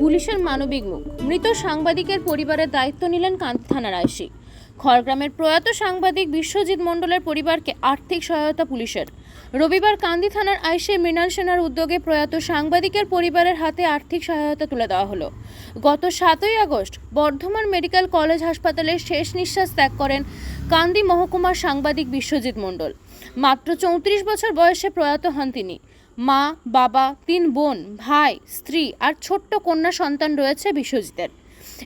পুলিশের মানবিক মুখ। মৃত সাংবাদিকের পরিবারের দায়িত্ব নিলেন কান্তি থানার আইসি। খড়গ্রামের প্রয়াত সাংবাদিক বিশ্বজিৎ মণ্ডলের পরিবারকে আর্থিক সহায়তা পুলিশের। রবিবার কান্দি থানার আইসি মৃণাল সেনার উদ্যোগে প্রয়াত সাংবাদিকের পরিবারের হাতে আর্থিক সহায়তা তুলে দেওয়া হলো। গত সাতই আগস্ট বর্ধমান মেডিকেল কলেজ হাসপাতালে শেষ নিঃশ্বাস ত্যাগ করেন কান্দি মহকুমার সাংবাদিক বিশ্বজিৎ মণ্ডল। মাত্র চৌত্রিশ বছর বয়সে প্রয়াত হন তিনি। মা, বাবা, তিন বোন, ভাই, স্ত্রী আর ছোট্ট কন্যা সন্তান রয়েছে বিশ্বজিতের।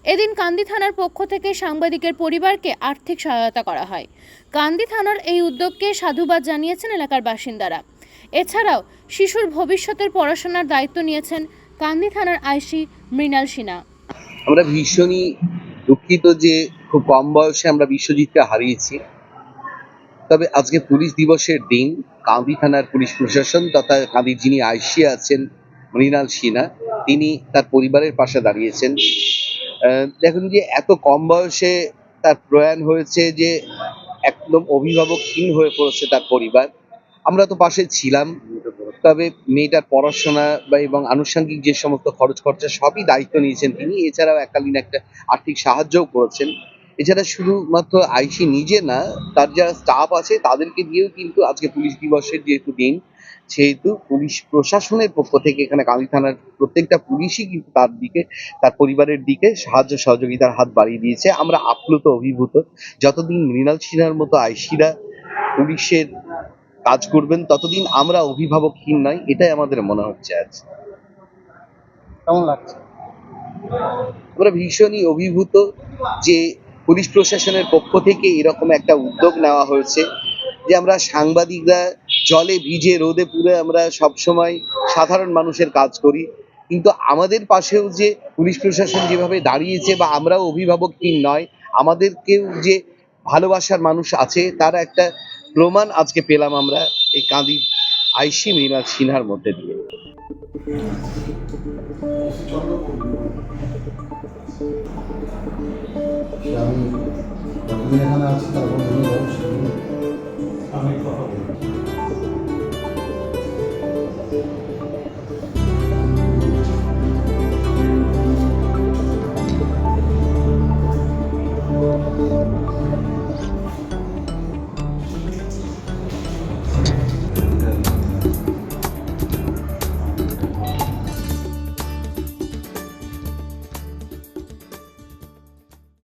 এদিন কান্দি থানার পক্ষ থেকে সাংবাদিকের পরিবারকে আর্থিক সহায়তা করা হয়। কান্দি থানার এই উদ্যোগকে সাধুবাদ জানিয়েছেন এলাকার বাসিন্দারা। এছাড়াও শিশুর ভবিষ্যতের পড়াশোনার দায়িত্ব নিয়েছেন কান্দি থানার আইসি মৃণাল সিনহা। আমরা ভীষণই দুঃখিত যে খুব কম বয়সে আমরা বিশ্বজিৎকে হারিয়েছি। তবে আজকে পুলিশ দিবসের দিন কাঁদি থানার পুলিশ প্রশাসন তথা কাঁদির যিনি আইসি আছেন, মৃণাল সিনহা, তিনি তার পরিবারের পাশে দাঁড়িয়েছেন। দেখুন যে এত কম বয়সে তার প্রয়াণ হয়েছে যে একদম অভিভাবকহীন হয়ে পড়েছে তার পরিবার। আমরা তো পাশে ছিলাম, তবে মেয়েটার পড়াশোনা বা এবং আনুষঙ্গিক যে সমস্ত খরচ খরচা সবই দায়িত্ব নিয়েছেন তিনি। এছাড়াও এককালীন একটা আর্থিক সাহায্যও করেছেন। এছাড়া শুধুমাত্র আইসি নিজে না তার যারা স্টাফ আছে তাদেরকে দিয়েও কিন্তু আজকে পুলিশ দিবসের যেহেতু দিন সেহেতু পুলিশ প্রশাসনের পক্ষ থেকে এখানে কালী থানার প্রত্যেকটা পুলিশই কিন্তু তার দিকে তার পরিবারের দিকে সাহায্য সহযোগিতার হাত বাড়িয়ে দিয়েছে। আমরা আপ্লুত অভিভূত যতদিন মৃণাল সিনহার মতো আইসিরা পুলিশের কাজ করবেন ততদিন আমরা অভিভাবকহীন নয় এটাই আমাদের মনে হচ্ছে আজ। কেমন লাগছে? আমরা ভীষণই অভিভূত যে পুলিশ প্রশাসনের পক্ষ থেকে এরকম একটা উদ্যোগ নেওয়া হয়েছে যে আমরা সাংবাদিকরা জলে ভিজে রোদে পুড়ে আমরা সবসময় সাধারণ মানুষের কাজ করি। কিন্তু আমাদের পাশেও যে পুলিশ প্রশাসন যেভাবে দাঁড়িয়েছে বা আমরাও অভিভাবক অভিভাবকহীন নয়, আমাদেরকেও যে ভালোবাসার মানুষ আছে, তার একটা প্রমাণ আজকে পেলাম আমরা এই কাঁদি আইসি মৃণাল সিনহার মধ্যে দিয়ে। আমি যতদিন এখানে আছি তারপর আমি অবশ্যই আমি কথা